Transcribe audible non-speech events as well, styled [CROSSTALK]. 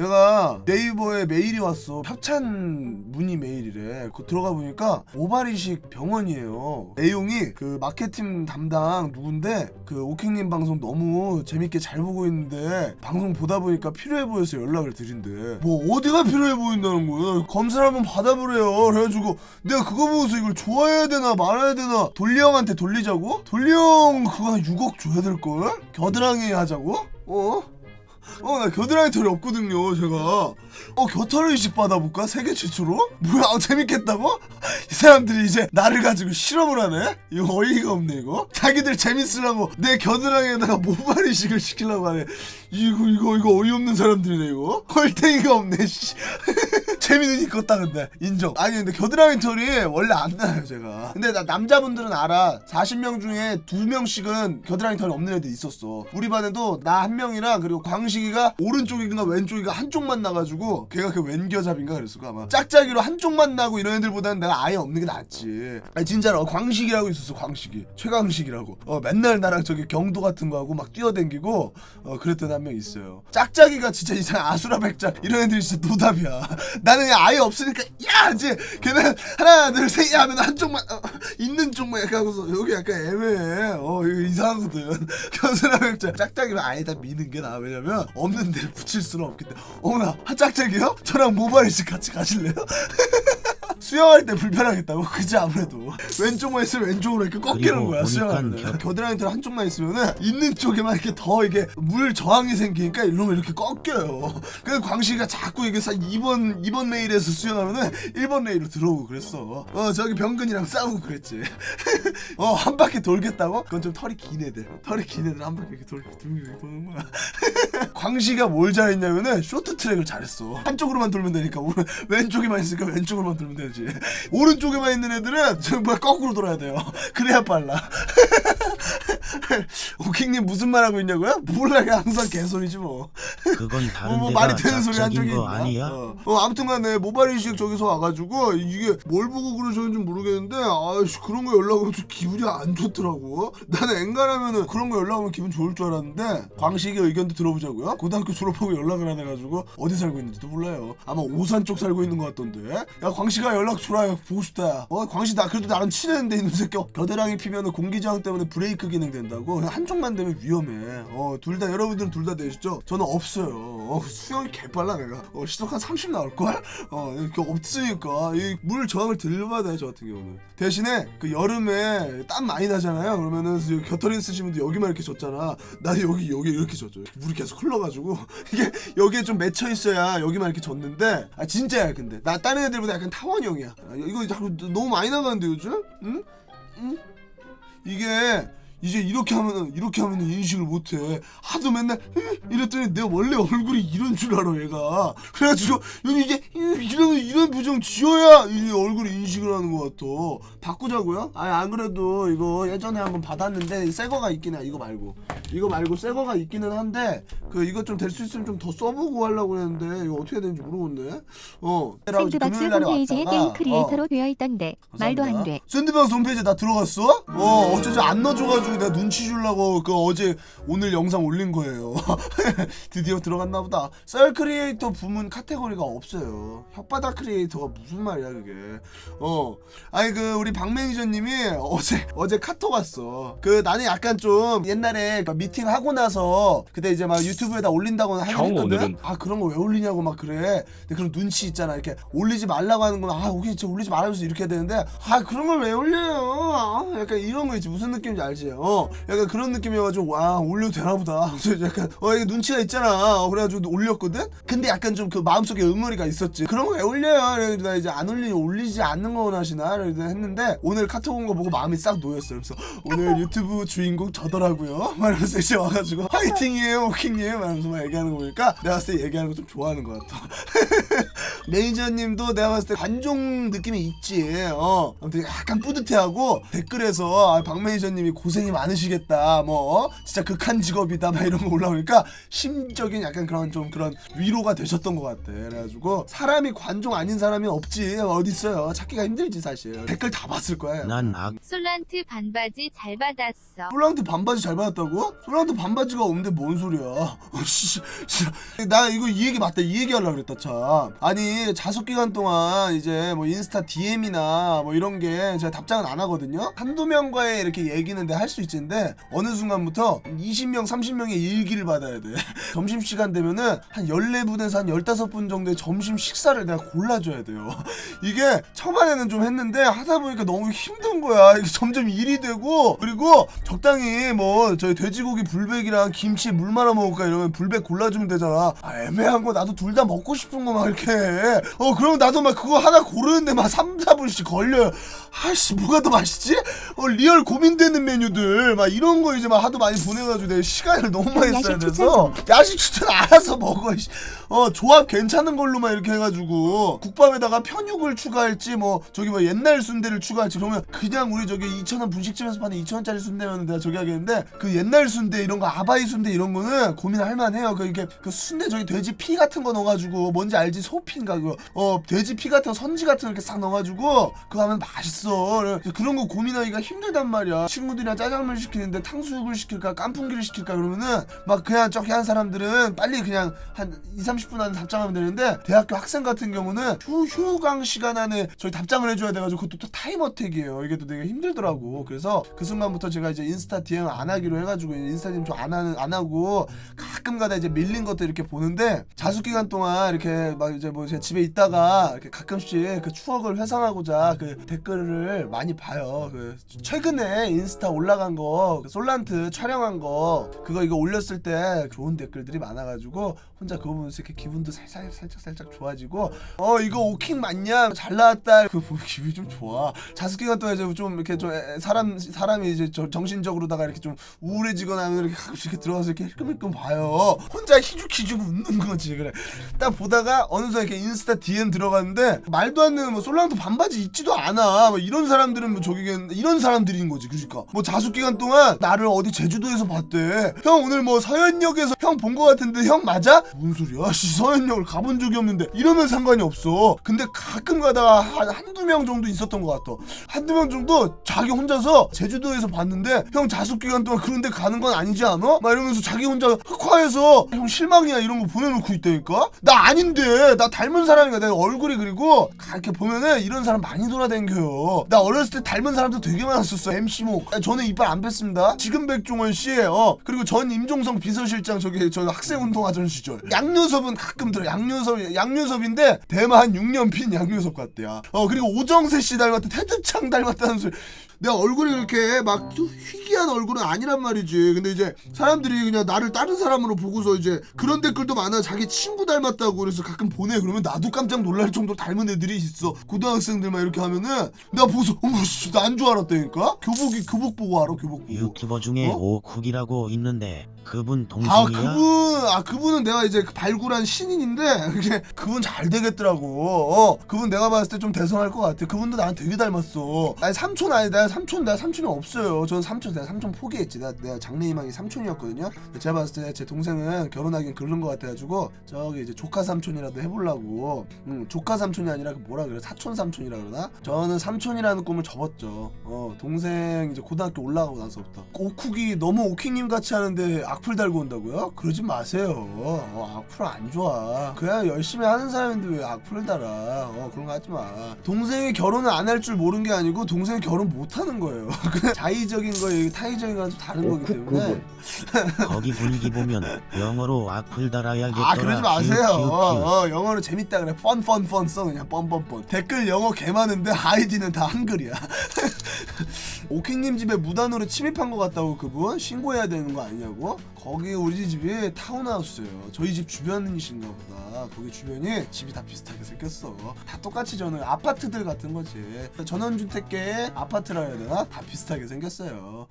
내가 네이버에 메일이 왔어 협찬 문의 메일이래 그거 들어가 보니까 모발이식 병원이에요 내용이 그 마케팅 담당 누군데 그 오킹님 방송 너무 재밌게 잘 보고 있는데 방송 보다 보니까 필요해 보여서 연락을 드린대 뭐 어디가 필요해 보인다는 거야 검사를 한번 받아보래요 그래가지고 내가 그거 보고서 이걸 좋아해야 되나 말아야 되나 돌리 형한테 돌리자고? 돌리 형 그거 한 6억 줘야 될걸? 겨드랑이 하자고? 어? 어, 나 겨드랑이 털이 없거든요, 제가. 어, 겨털 의식 받아볼까? 세계 최초로? 뭐야, 어, 재밌겠다고? 이 사람들이 이제 나를 가지고 실험을 하네? 이거 어이가 없네, 이거? 자기들 재밌으려고 내 겨드랑이에다가 모발 이식을 시키려고 하네. 이거, 이거, 이거 어이없는 사람들이네, 이거? 헐탱이가 없네, 씨. [LAUGHS] 재미는 있겠다 근데 인정 아니 근데 겨드랑이 털이 원래 안 나요 제가 근데 나 남자분들은 알아 40명 중에 2명씩은 겨드랑이 털이 없는 애들 있었어 우리 반에도 나 한 명이랑 그리고 광식 이가 오른쪽인가 왼쪽인가 한쪽만 나가지고 걔가 그 왼겨잡인가 그랬을 거야 아마. 짝짝이로 한쪽만 나고 이런 애들보다는 내가 아예 없는 게 낫지. 아니 진짜로. 광식이라고 있었어 광식이. 최광식이라고. 어 맨날 나랑 저기 경도 같은 거 하고 막 뛰어댕기고 어 그랬던 한 명 있어요. 짝짝이가 진짜 이상 아수라백작 이런 애들이 진짜 노답이야. [LAUGHS] 나는 아예 없으니까 야! 이제 걔는 하나 둘 셋 하면 한쪽만 어, 있는 쪽만 약간 하고서 여기 약간 애매해. 어 이거 이상하거든. [LAUGHS] 겨드랑이자 짝짝이면 아예 다 미는 게 나아. 왜냐면 없는 데를 붙일 수는 없기 때문에 어머나 아, 짝짝이요? 저랑 모발이식 같이 가실래요? [LAUGHS] 수영할 때 불편하겠다고? [LAUGHS] 그지 아무래도. 왼쪽만 있으면 왼쪽으로 이렇게 꺾이는 거야 보니까 수영하면 겨- 겨드랑이 털 한쪽만 있으면은 있는 쪽에만 이렇게 더 이게 물 저항이 생기니까 이러면 이렇게 꺾여요. 그래서 광식이가 자꾸 이게 사 2번 2번 레일에서 수영하면은 1번 레일로 들어오고 그랬어. 어 저기 병근이랑 싸우고 그랬지. [LAUGHS] 어 한 바퀴 돌겠다고? 그건 좀 털이 긴 애들. 털이 긴 애들 한 바퀴 이렇게 돌, 돌, 도는 거야. [LAUGHS] 광식이가 뭘 잘했냐면은 쇼트트랙을 잘했어. 한쪽으로만 돌면 되니까 왼쪽에만 있으니까 왼쪽으로만 돌면 되 지. [LAUGHS] 오른쪽에만 있는 애들은 [LAUGHS] 저 뭐야 거꾸로 돌아야 돼요. [LAUGHS] 그래야 빨라. 오킹님 무슨 말 하고 있냐고요? 몰라 그냥 항상 개소리지 뭐. 그건 뭐, 다른 뭐 데가 말이 되는 소리 한 적이 거 있나? 아니야? 어, 어 아무튼간에 모바일 이식 저기서 와가지고 이게 뭘 보고 그러셨는지 모르겠는데 아씨 그런 거 연락 오면 좀 기분이 안 좋더라고. 나는 엔간하면은 그런 거 연락 오면 기분 좋을 줄 알았는데 광식의 의견도 들어보자고요. 고등학교 졸업하고 연락을 안 해가지고 어디 살고 있는지도 몰라요. 아마 오산 쪽 살고 있는 것 같던데. 야 광식아 연락 줘라 보고 싶다. 어 광식 나 그래도 나랑 친했는데 이놈 새끼. 겨드랑이 피면은 공기저항 때문에 브레이크 기능 된다고? 한쪽만 되면 위험해. 어 둘 다 여러분들은 둘 다 되시죠? 저는 없어요. 어, 수영이 개빨라 내가. 어, 시속 한 30 나올 걸? 어 이렇게 없으니까. 이 물 저항을 들려봐야 돼저 같은 경우는. 대신에 그 여름에 땀 많이 나잖아요. 그러면은 겨털이 쓰시면 여기만 이렇게 젖잖아. 나는 여기 여기 이렇게 젖죠 물이 계속 흘러가지고. [LAUGHS] 이게 여기에 좀 맺혀 있어야 여기만 이렇게 젖는데. 아 진짜야 근데. 나 다른 애들보다 약간 타원 형이야 아, 이거 자꾸 너무 많이 나가는데 요즘 응? 응? 이게 이제 이렇게 하면은 이렇게 하면은 인식을 못해. 하도 맨날 "으", 이랬더니 내 원래 얼굴이 이런 줄 알아 얘가. 그래가지고 여기 이제 "으", 이런 이런 부정 지어야 이 얼굴 인식을 하는 것 같아. 바꾸자고요? 아니 안 그래도 이거 예전에 한번 받았는데 새 거가 있긴 해 이거 말고. 이거 말고 새 거가 있기는 한데 그 이거 좀 될 수 있으면 좀 더 써보고 하려고 했는데 이거 어떻게 되는지 모르겠네. 어 샌드박스 홈페이지에 게임 어. 크리에이터로 되어 있던데 말도 안 돼. 샌드박스 홈페이지에 나 들어갔어? 어 어쩌지? 안 넣어줘가지고 내가 눈치 주려고 그 어제 오늘 영상 올린 거예요. [LAUGHS] 드디어 들어갔나 보다. 썰 크리에이터 부문 카테고리가 없어요. 혓바닥 크리에이터가 무슨 말이야 그게? 어. 아니 그 우리 박 매니저님이 어제 어제 카톡 왔어. 그 나는 약간 좀 옛날에 그 미팅 하고 나서 그때 이제 막 유튜브에다 올린다고 하긴 형, 했거든. 오늘은- 아 그런 거 왜 올리냐고 막 그래. 근데 그런 눈치 있잖아. 이렇게 올리지 말라고 하는 건아 오케이 진짜 올리지 말아줘서 이렇게 해야 되는데. 아 그런 걸 왜 올려요? 아, 약간 이런 거 있지. 무슨 느낌인지 알지? 어 약간 그런 느낌이어가지고 와 올려도 되나 보다. [LAUGHS] 그래서 약간 어 이게 눈치가 있잖아. 어, 그래가지고 올렸거든? 근데 약간 좀 그 마음속에 응어리가 있었지. 그런 거 왜 올려요? 그래가지고 나 이제 안 올리 올리지 않는 거 원하시나? 그래서 했는데 오늘 카톡 온 거 보고 마음이 싹 놓였어요. 그래서 오늘 유튜브 주인공 저더라고요. [LAUGHS] 말하면서 이제 와가지고 화이팅이에요 오킹이에요? 말하면서 막 얘기하는 거 보니까 내가 봤을 때 얘기하는 거 좀 좋아하는 것 같아 [LAUGHS] 매니저님도 내가 봤을 때 관종 느낌이 있지. 어, 아무튼 약간 뿌듯해하고 댓글에서 아, 박 매니저님이 고생이 많으시겠다. 뭐 어? 진짜 극한 직업이다. 막 이런 거 올라오니까 심적인 약간 그런 좀 그런 위로가 되셨던 것 같아. 그래가지고 사람이 관종 아닌 사람이 없지. 어디 있어요? 찾기가 힘들지 사실. 댓글 다 봤을 거야. 난 악, 솔란트 반바지 잘 받았어. 솔랑트 반바지 잘 받았다고? 솔랑트 반바지가 없는데 뭔 소리야? [LAUGHS] 어. 나 이거 이 얘기 맞다. 이 얘기 하려고 그랬다 참. 아니 자숙 기간 동안 이제 뭐 인스타 DM이나 뭐 이런 게 제가 답장은 안 하거든요. 한두 명과의 이렇게 얘기는 내가 할수 있는데 어느 순간부터 20명, 30명의 일기를 받아야 돼. [LAUGHS] 점심 시간 되면은 한 14분에서 한 15분 정도의 점심 식사를 내가 골라줘야 돼요. [LAUGHS] 이게 초반에는 좀 했는데 하다 보니까 너무 힘든 거야. 이게 점점 일이 되고 그리고 적당히 뭐 저희 돼지고기 불백이랑 김치 물 말아 먹을까 이러면 불백 골라주면 되잖아. 아, 애매한 거 나도 둘 다 먹고 싶은 거 막 이렇게. 해. 어 그러면 나도 막 그거 하나 고르는데 막 3, 4분씩 걸려요. 아씨 뭐가 더 맛있지? 어 리얼 고민되는 메뉴들 막 이런 거 이제 막 하도 많이 보내가지고 내 시간을 너무 많이 써야 돼서 야식 추천 알아서 먹어. 씨. 어 조합 괜찮은 걸로만 이렇게 해가지고 국밥에다가 편육을 추가할지 뭐 저기 뭐 옛날 순대를 추가할지 그러면 그냥 우리 저기 2,000원 분식집에서 파는 2,000원짜리 순대면 내가 저기 하겠는데 그 옛날 순대 이런 거 아바이 순대 이런 거는 고민할 만해요. 그 이게 그 순대 저기 돼지 피 같은 거 넣어가지고 뭔지 알지 소피인가 그거 어 돼지 피 같은 거 선지 같은 거 이렇게 싹 넣어가지고 그거 하면 맛있어. 그런 거 고민하기가 힘들단 말이야. 친구들이랑 짜장면 시키는데 탕수육을 시킬까 깐풍기를 시킬까 그러면은 막 그냥 저기 한 사람들은 빨리 그냥 한 2, 30분 안에 답장하면 되는데 대학교 학생 같은 경우는 휴, 휴강 시간 안에 저희 답장을 해줘야 돼가지고 그것도 또 타임어택이에요. 이게 또 되게 힘들더라고. 그래서 그 순간부터 제가 이제 인스타 DM 안 하기로 해가지고 인스타 DM 좀안 하는 안 하고 가끔가다 이제 밀린 것도 이렇게 보는데 자숙 기간 동안 이렇게 막 이제 뭐 제가 집에 있다가 이렇게 가끔씩 그 추억을 회상하고자 그 댓글을 많이 봐요. 그 최근에 인스타 올라간 거 그 솔란트 촬영한 거 그거 이거 올렸을 때 좋은 댓글들이 많아가지고 혼자 그거 보면서 이렇게 기분도 살살 살짝 살짝 좋아지고 어 이거 오킹 맞냐 잘 나왔다 그 [LAUGHS] 보면 기분이 좀 좋아. 기간 동안 이제 좀 이렇게 좀 에- 사람 사람이 이제 저- 정신적으로다가 이렇게 좀 우울해지거나 하면 이렇게 가끔씩 이렇게 들어가서 이렇게 힐끔힐끔 봐요. 혼자 희죽희죽 웃는 거지 그래. 딱 보다가 어느 순간 이렇게 인스타 DM 들어갔는데 말도 안 되는 뭐 솔랑도 반바지 입지도 않아. 뭐 이런 사람들은 뭐 저기 이런 사람들인 거지. 그러니까 뭐 자숙 기간 동안 나를 어디 제주도에서 봤대. 형 오늘 뭐 서현역에서 형 본 거 같은데 형 맞아? 뭔 소리야? 씨 서현역을 가본 적이 없는데 이러면 상관이 없어. 근데 가끔 가다가 한 한두 명 정도 있었던 것 같아. 한두 명 정도 자기 혼자서 제주도에서 봤는데 형 자숙 기간 동안 그런 데 가는 건 아니지 않아? 막 이러면서 자기 혼자 흑화해서 형 실망이야 이런 거 보내놓고 있다니까? 나 아닌데 나 닮은 사람이야 내가 얼굴이 그리고 이렇게 보면은 이런 사람 많이 돌아다녀요. 나 어렸을 때 닮은 사람도 되게 많았었어 MC목 아, 저는 이빨 안 뺐습니다. 지금 백종원 씨 어 그리고 전 임종성 비서실장 저기 저 학생 운동하던 시절. 양요섭은 가끔 들어 양요섭 양요섭인데 대만 6년 핀 양요섭 같대요. 어 그리고 오정세 씨 닮았다 테드창 닮았다는 소리 내가 얼굴이 이렇게 막 희귀한 얼굴은 아니란 말이지. 근데 이제 사람들이 그냥 나를 다른 사람으로 보고서 이제 그런 댓글도 많아. 자기 친구 닮았다고 그래서 가끔 보내. 그러면 나도 깜짝 놀랄 정도로 닮은 애들이 있어. 고등학생들만 이렇게 하면은 내가 보고서 어머 씨, 나안 줄 알았다니까. 교복이 교복 보고 알아. 교복 보고. 유튜버 중에 어? 오쿡이라고 있는데 그분 아 동생이야? 그분! 아 그분은 내가 이제 발굴한 신인인데 그게 그분 잘 되겠더라고. 어 그분 내가 봤을 때 좀 대성할 것 같아. 그분도 나랑 되게 닮았어. 아니 삼촌 아니 내가 삼촌 내가 삼촌이 없어요. 저는 삼촌 내가 삼촌 포기했지. 내가, 내가 장래희망이 삼촌이었거든요. 제가 봤을 때 제 동생은 결혼하긴 그런 것 같아가지고 저기 이제 조카 삼촌이라도 해보려고. 음 조카 삼촌이 아니라 그 뭐라 그래? 사촌 삼촌이라 그러나? 저는 삼촌이라는 꿈을 접었죠. 어 동생 이제 고등학교 올라가고 나서부터. 오쿡이 너무 오킹님 같이 하는데 악플 달고 온다고요? 그러지 마세요. 어, 악플 안 좋아. 그냥 열심히 하는 사람인데 왜 악플을 달아? 어, 그런 거 하지 마. 동생이 결혼을 안 할 줄 모르는 게 아니고 동생이 결혼 못 하는 거예요. [LAUGHS] 그냥 자의적인 거에 타의적인 거랑 좀 다른 거기 때문에. 거기 분위기 보면 영어로 악플 달아야겠더라 아 그러지 마세요. 키읔, 키읔, 키읔. 어, 영어로 재밌다 그래. 펀펀펀 써 그냥 뻔뻔뻔. 댓글 영어 개 많은데 아이디는 다 한글이야. [LAUGHS] 오킹님 집에 무단으로 침입한 것 같다고 그분 신고해야 되는 거 아니냐고? 거기 우리 집이 타운하우스예요. 저희 집 주변이신가 보다. 거기 주변이 집이 다 비슷하게 생겼어. 다 똑같이 저는 아파트들 같은 거지. 전원주택계의 아파트라 해야 되나? 다 비슷하게 생겼어요.